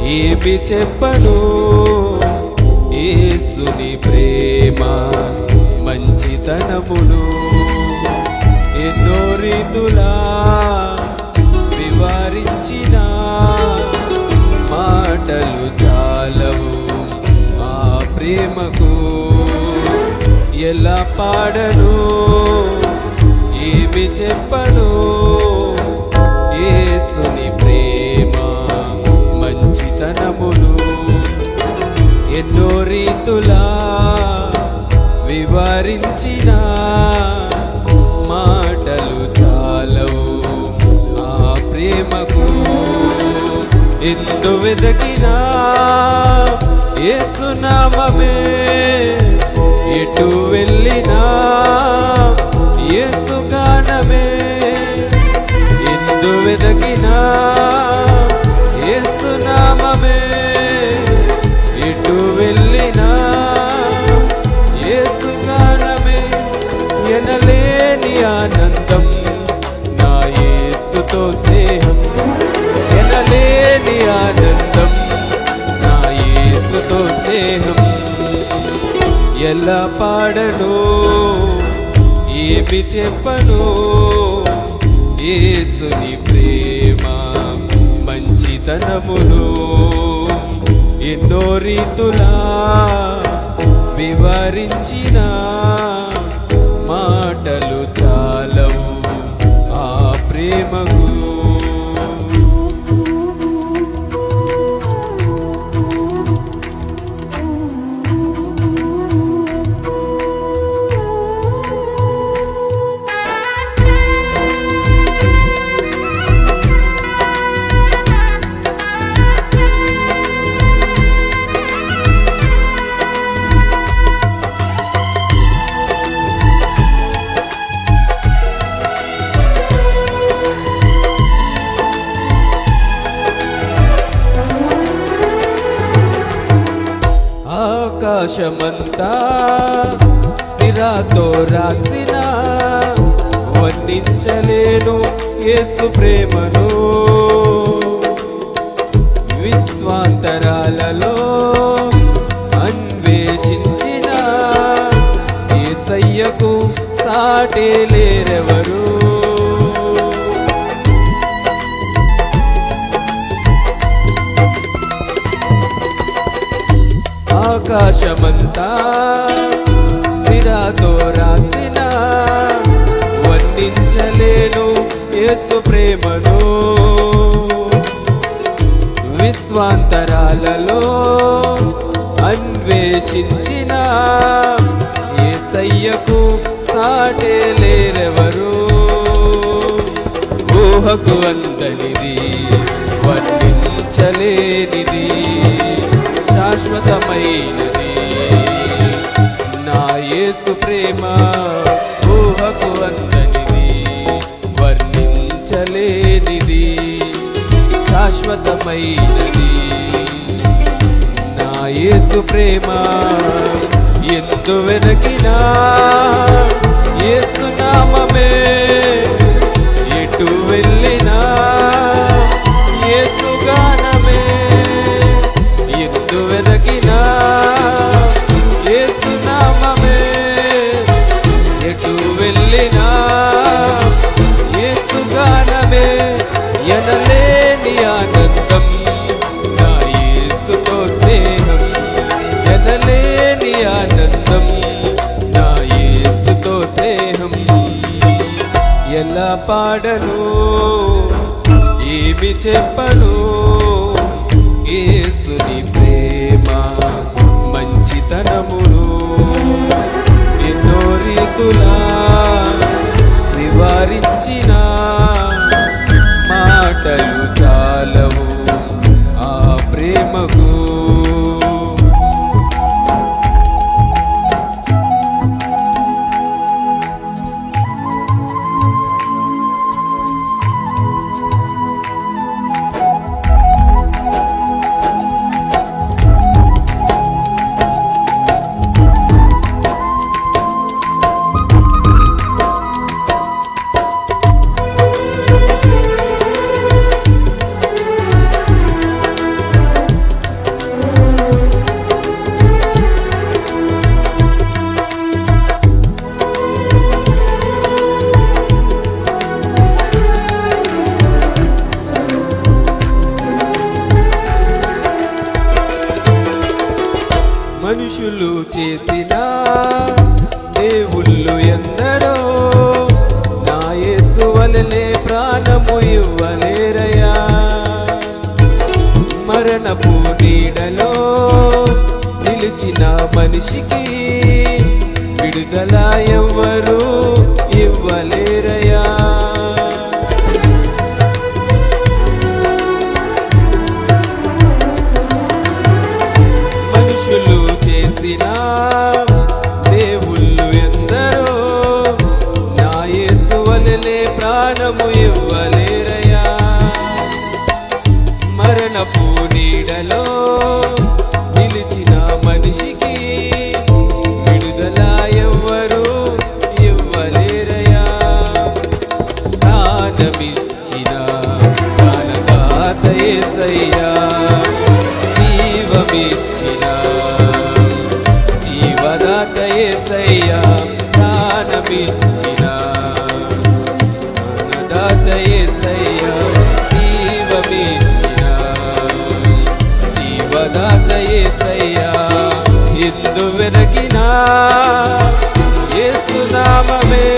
ఏమి చెప్పను. ఏసుని ప్రేమ మంచితనములు ఎన్నో రీతులా వివరించిన మాటలు చాలవు ఆ ప్రేమకు. ఎలా పాడను ఏమి చెప్పను. ఎందు వెదకినా ఎలా పాడను? ఏమి చెప్పను? ఏసుని ప్రేమ మంచితనమును ఎన్నో రీతులా వివరించిన మాటలు చాలవు ఆ ప్రేమకు. ఆకాశమంతా సిరాతో రాసిన వర్ణించలేను యేసు ప్రేమను. విశ్వాంతరాలలో అన్వేషించిన ఏసయ్యకు సాటే లేరెవరు? ఆకాశమంతా సిరాతో రాసిన వర్ణించలేను యేసు ప్రేమను. విశ్వాంతరాలలో అన్వేషించిన ఏసయ్యకు సాటే లేరెవరు? ఊహకు అందనిది వర్ణించలేనిది శాశ్వతమైనది నా యేసు ప్రేమ ఊహకు అందనిది వర్ణించలేనిది శాశ్వతమైనది. నా యేసు ప్రేమ ఎందు వెనకినా యేసు నామమే ఎటు వెళ్ళినా ఎలా పాడను? ఏమి చెప్పను? ఏసుని ప్రేమ మంచితనమును. ఎన్నో రీతులా నివారించినా చేసిన దేవుళ్ళు ఎందరో నా యేసు వలనే ప్రాణము ఇవ్వలేరయా మరణపు నీడలో నిలిచిన మనిషికి విడుదల ఎవ్వరూ ఇవ్వలేరయా మరణపు నీడలో నిలిచిన మనిషికి విడుదల ఎవ్వరు ఇవ్వలేరయా? దానమిచ్చిన దానదాత యేసయ్యా జీవమిచ్చిన జీవదాత యేసయ్యా యేసునామమే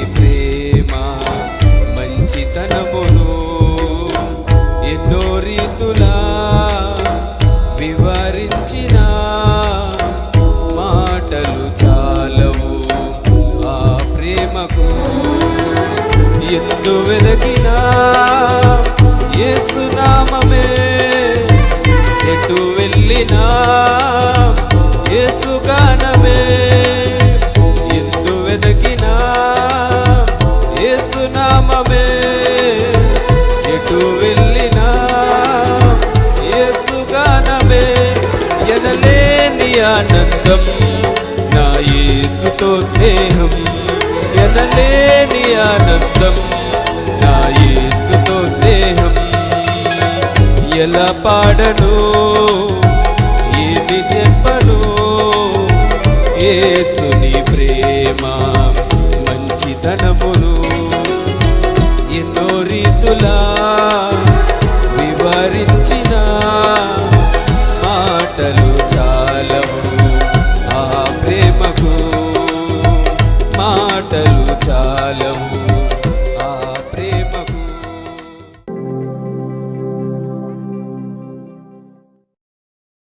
మంచితనమును ఎన్నో రీతులా వివరించినా ఆనందం నా యేసుతో స్నేహం ఎనలేని ఆనందం నా యేసుతో స్నేహం. ఎలా పాడను ఏమి చెప్పను ఏసుని